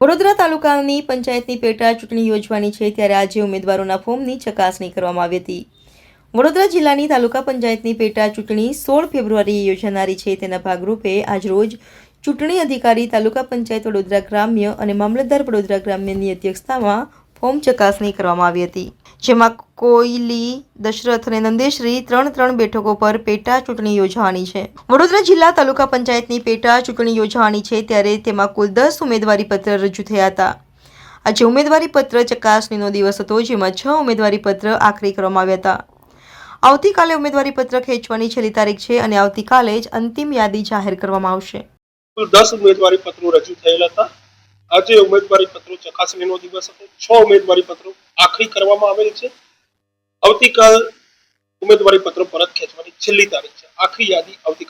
વડોદરા તાલુકાની પંચાયતની પેટા ચૂંટણી યોજવાની છે ત્યારે આજે ઉમેદવારોના ફોર્મની ચકાસણી કરવામાં આવી હતી. વડોદરા જિલ્લાની તાલુકા પંચાયતની પેટા ચૂંટણી સોળ ફેબ્રુઆરીએ યોજાનારી છે. તેના ભાગરૂપે આજરોજ ચૂંટણી અધિકારી તાલુકા પંચાયત વડોદરા ગ્રામ્ય અને મામલતદાર વડોદરા ગ્રામ્યની અધ્યક્ષતામાં ફોર્મ ચકાસણી કરવામાં આવી હતી. જેમાં કોયલી, દશરથ અને નંદેશ્રી ત્રણ ત્રણ બેઠકો પર પેટા ચૂંટણી યોજવાની છે. વડોદરા જિલ્લા તાલુકા પંચાયતની પેટા ચૂંટણી યોજવાની છે ત્યારે તેમાં કુલ દસ ઉમેદવારી પત્ર રજૂ થયા હતા. આજે ઉમેદવારી પત્ર ચકાસણીનો દિવસ હતો, જેમાં છ ઉમેદવારી પત્ર આખરી કરવામાં આવ્યા હતા. આવતીકાલે ઉમેદવારી પત્ર ખેંચવાની છેલ્લી તારીખ છે અને આવતીકાલે જ અંતિમ યાદી જાહેર કરવામાં આવશે. દસ ઉમેદવારી પત્રો રજૂ થયેલા હતા. આજે ઉમેદવારી પત્રો ચકાસણીનો દિવસ હતો, છ ઉમેદવારી પત્રો આખરી કરવામાં આવેલ છે. આવતીકાલ ઉમેદવારી પત્રો પરત ખેંચવાની છેલ્લી તારીખ છે. આખરી યાદી આવતીકાલ